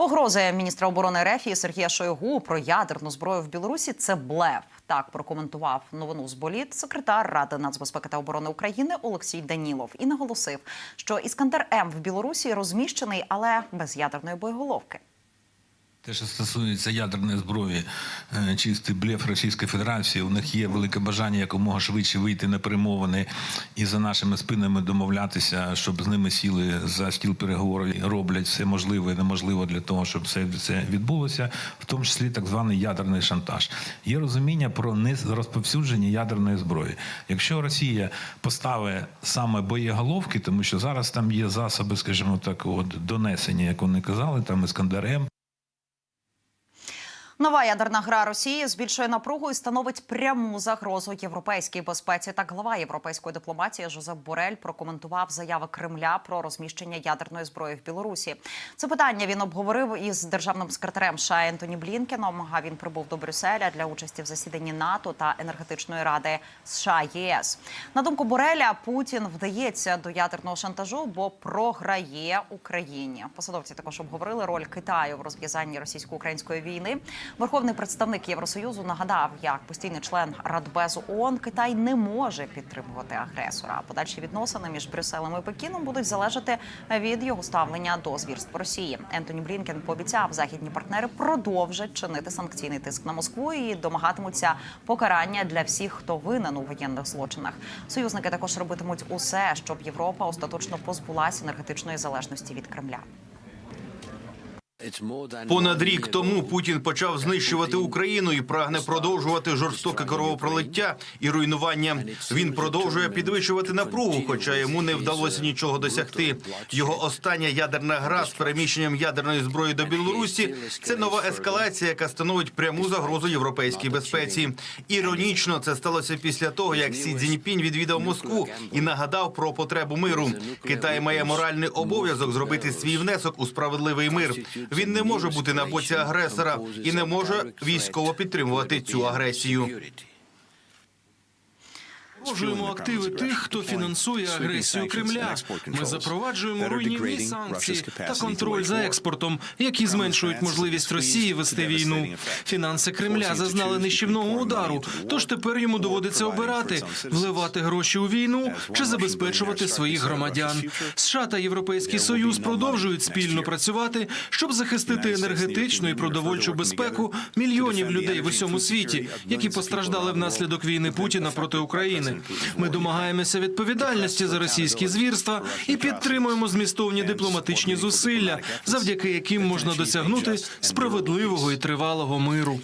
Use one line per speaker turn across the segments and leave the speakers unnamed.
Погрози міністра оборони Рефії Сергія Шойгу про ядерну зброю в Білорусі це блеф. Так прокоментував новину з боліт секретар Ради нацбезпеки та оборони України Олексій Данілов і наголосив, що іскандер М в Білорусі розміщений, але без ядерної боєголовки.
Те, що стосується ядерної зброї, е, чистий блеф Російської Федерації, у них є велике бажання якомога швидше вийти на перемовини і за нашими спинами домовлятися, щоб з ними сіли за стіл переговорів, роблять все можливе і неможливе для того, щоб все це відбулося, в тому числі так званий ядерний шантаж. Є розуміння про нерозповсюдження ядерної зброї. Якщо Росія поставить саме боєголовки, тому що зараз там є засоби, скажімо так, от донесення, як вони казали, там іскандер
Нова ядерна гра Росії збільшує напругу і становить пряму загрозу європейській безпеці. Так глава європейської дипломатії Жозеп Борель прокоментував заяви Кремля про розміщення ядерної зброї в Білорусі. Це питання він обговорив із державним секретарем США Ентоні Блінкеном. А він прибув до Брюсселя для участі в засіданні НАТО та енергетичної ради США ЄС. На думку Бореля, Путін вдається до ядерного шантажу, бо програє Україні. Посадовці також обговорили роль Китаю в розв'язанні російсько-української війни. Верховний представник Євросоюзу нагадав, як постійний член Радбезу ООН Китай не може підтримувати агресора. Подальші відносини між Брюсселем і Пекіном будуть залежати від його ставлення до звірств Росії. Ентоні Блінкен пообіцяв, західні партнери продовжать чинити санкційний тиск на Москву і домагатимуться покарання для всіх, хто винен у воєнних злочинах. Союзники також робитимуть усе, щоб Європа остаточно позбулася енергетичної залежності від Кремля.
Понад рік тому Путін почав знищувати Україну і прагне продовжувати жорстоке кровопролиття і руйнування. Він продовжує підвищувати напругу, хоча йому не вдалося нічого досягти. Його остання ядерна гра з переміщенням ядерної зброї до Білорусі це нова ескалація, яка становить пряму загрозу європейській безпеці. Іронічно, це сталося після того, як Сі Цзіньпінь відвідав Москву і нагадав про потребу миру. Китай має моральний обов'язок зробити свій внесок у справедливий мир. Він не може бути на боці агресора і не може військово підтримувати цю агресію.
Продовжуємо активи тих, хто фінансує агресію Кремля. Ми запроваджуємо руйнівні санкції та контроль за експортом, які зменшують можливість Росії вести війну. Фінанси Кремля зазнали нищівного удару. Тож тепер йому доводиться обирати вливати гроші у війну чи забезпечувати своїх громадян. США та Європейський Союз продовжують спільно працювати, щоб захистити енергетичну і продовольчу безпеку мільйонів людей в усьому світі, які постраждали внаслідок війни Путіна проти України. Ми домагаємося відповідальності за російські звірства і підтримуємо змістовні дипломатичні зусилля, завдяки яким можна досягнути справедливого і тривалого миру.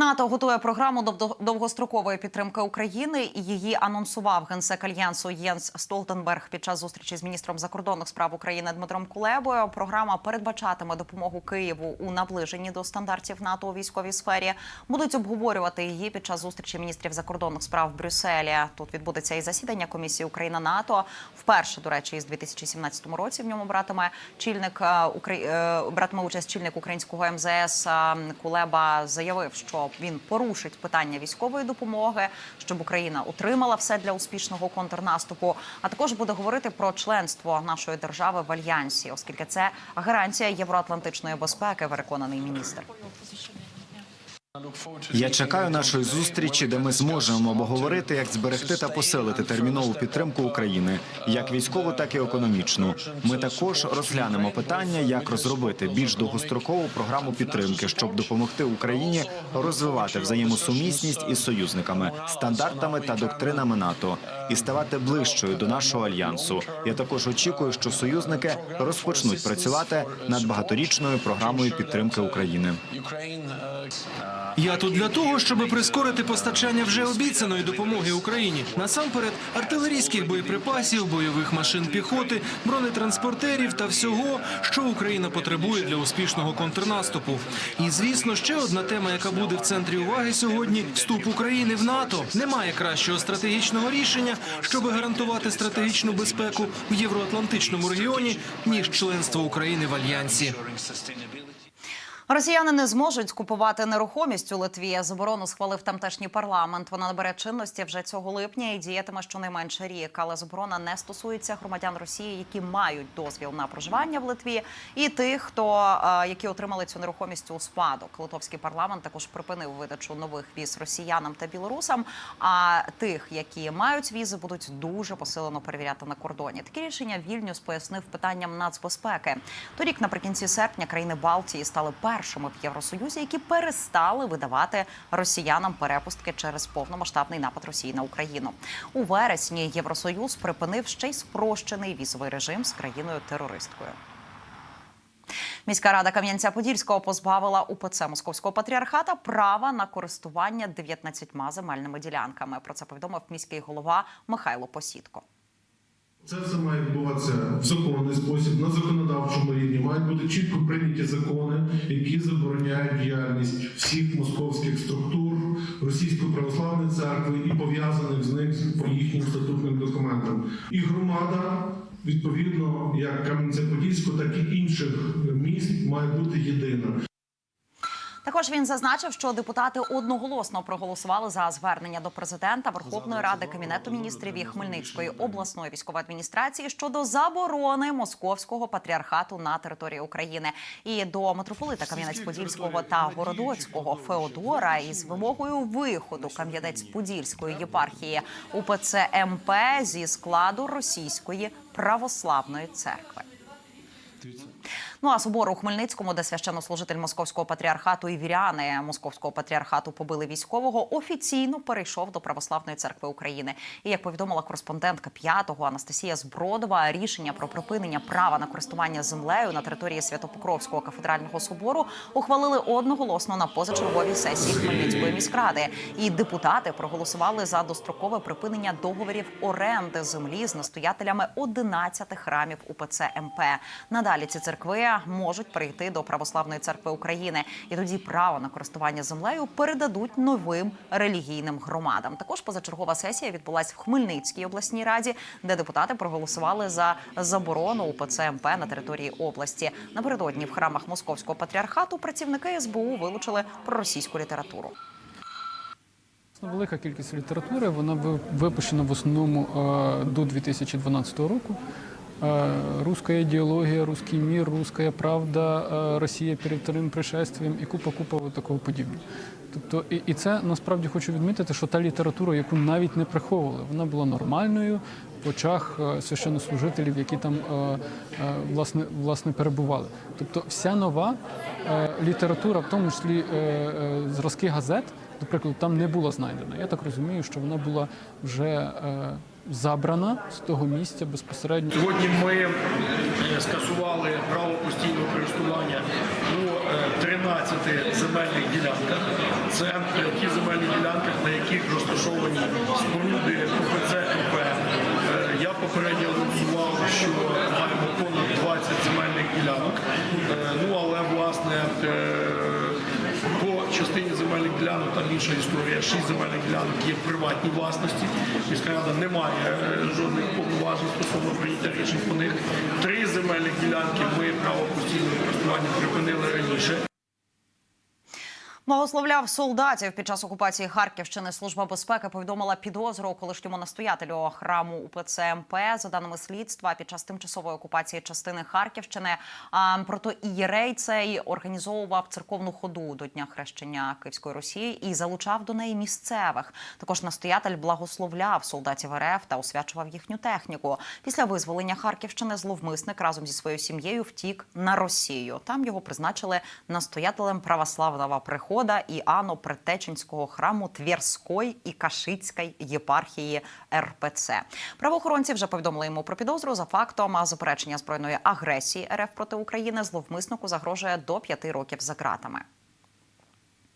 НАТО готує програму довго- довгострокової підтримки України. Її анонсував генсек альянсу Єнс Столтенберг під час зустрічі з міністром закордонних справ України Дмитром Кулебою. Програма передбачатиме допомогу Києву у наближенні до стандартів НАТО у військовій сфері. Будуть обговорювати її під час зустрічі міністрів закордонних справ в Брюсселі. Тут відбудеться і засідання комісії Україна НАТО. Вперше, до речі, із 2017 році в ньому братиме чільник е, е, братиме участь чільник українського МЗС е, Кулеба заявив, що він порушить питання військової допомоги, щоб Україна отримала все для успішного контрнаступу. А також буде говорити про членство нашої держави в альянсі, оскільки це гарантія євроатлантичної безпеки, переконаний міністр.
Я чекаю нашої зустрічі, де ми зможемо обговорити, як зберегти та посилити термінову підтримку України, як військову, так і економічну. Ми також розглянемо питання, як розробити більш довгострокову програму підтримки, щоб допомогти Україні розвивати взаємосумісність із союзниками, стандартами та доктринами НАТО і ставати ближчою до нашого альянсу. Я також очікую, що союзники розпочнуть працювати над багаторічною програмою підтримки України.
Я тут для того, щоб прискорити постачання вже обіцяної допомоги Україні. Насамперед, артилерійських боєприпасів, бойових машин піхоти, бронетранспортерів та всього, що Україна потребує для успішного контрнаступу. І звісно, ще одна тема, яка буде в центрі уваги сьогодні: вступ України в НАТО. Немає кращого стратегічного рішення, щоб гарантувати стратегічну безпеку в євроатлантичному регіоні, ніж членство України в альянсі.
Росіяни не зможуть скупувати нерухомість у Литві. Заборону схвалив тамтешній парламент. Вона набере чинності вже цього липня і діятиме щонайменше рік. Але заборона не стосується громадян Росії, які мають дозвіл на проживання в Литві, і тих, хто е, які отримали цю нерухомість у спадок. Литовський парламент також припинив видачу нових віз росіянам та білорусам. А тих, які мають візи, будуть дуже посилено перевіряти на кордоні. Такі рішення Вільнюс пояснив питанням нацбезпеки. Торік, наприкінці серпня, країни Балтії стали першими в Євросоюзі, які перестали видавати росіянам перепустки через повномасштабний напад Росії на Україну. У вересні Євросоюз припинив ще й спрощений візовий режим з країною терористкою. Міська рада Кам'янця-Подільського позбавила УПЦ Московського патріархата права на користування 19 земельними ділянками. Про це повідомив міський голова Михайло Посідко.
Це все має відбуватися в законний спосіб, на законодавчому рівні. Мають бути чітко прийняті закони, які забороняють діяльність всіх московських структур Російської православної церкви і пов'язаних з них по їхнім статутним документам. І громада, відповідно, як Кам'янця-Подільського, так і інших міст, має бути єдина.
Також він зазначив, що депутати одноголосно проголосували за звернення до президента Верховної Ради Кабінету міністрів і Хмельницької обласної військової адміністрації щодо заборони московського патріархату на території України. І до митрополита Кам'янець-Подільського та Городоцького Феодора із вимогою виходу Кам'янець-Подільської єпархії УПЦ МП зі складу російської православної церкви. Ну а собор у Хмельницькому, де священнослужитель московського патріархату і віряни московського патріархату побили військового, офіційно перейшов до православної церкви України. І як повідомила кореспондентка п'ятого Анастасія Збродова, рішення про припинення права на користування землею на території Святопокровського кафедрального собору ухвалили одноголосно на позачерговій сесії Хмельницької міськради. І депутати проголосували за дострокове припинення договорів оренди землі з настоятелями 11 храмів УПЦ МП. Надалі ці церкви можуть прийти до православної церкви України, і тоді право на користування землею передадуть новим релігійним громадам. Також позачергова сесія відбулася в Хмельницькій обласній раді, де депутати проголосували за заборону УПЦ МП на території області. Напередодні в храмах московського патріархату працівники СБУ вилучили проросійську літературу.
Велика кількість літератури, вона ви- випущена в основному е, до 2012 року. Руська ідеологія, русський мір, руська правда, Росія перед вторим пришествием і купа-купа от такого подібного. Тобто, і, і це насправді хочу відмітити, що та література, яку навіть не приховували, вона була нормальною в очах священнослужителів, які там власне, власне перебували. Тобто, вся нова література, в тому числі е, е, зразки газет, наприклад, там не була знайдена. Я так розумію, що вона була вже е, забрана з того місця безпосередньо.
Сьогодні ми е, скасували право постійного користування е, 13 земельних ділянках. Це е, ті земельні ділянки, на яких розташовані споруди УПЦ. Е, Я попередньо анонсував, що маємо понад 20 земельних ділянок. Е, Ну але власне. е, по частині ділянок там інша історія. Шість земельних ділянок є в приватній власності. Міська рада не має е, жодних повноважень стосовно прийняття рішень по них. Три земельних ділянки ми право постійного користування припинили раніше.
Благословляв солдатів під час окупації Харківщини. Служба безпеки повідомила підозру колишньому настоятелю храму УПЦ МП. За даними слідства, під час тимчасової окупації частини Харківщини а, прото ієрей цей організовував церковну ходу до дня хрещення Київської Росії і залучав до неї місцевих. Також настоятель благословляв солдатів РФ та освячував їхню техніку. Після визволення Харківщини зловмисник разом зі своєю сім'єю втік на Росію. Там його призначили настоятелем православного прихода Іано Притеченського храму Тверської і Кашицької єпархії РПЦ. Правоохоронці вже повідомили йому про підозру за фактом заперечення збройної агресії РФ проти України. Зловмиснику загрожує до п'яти років за ґратами.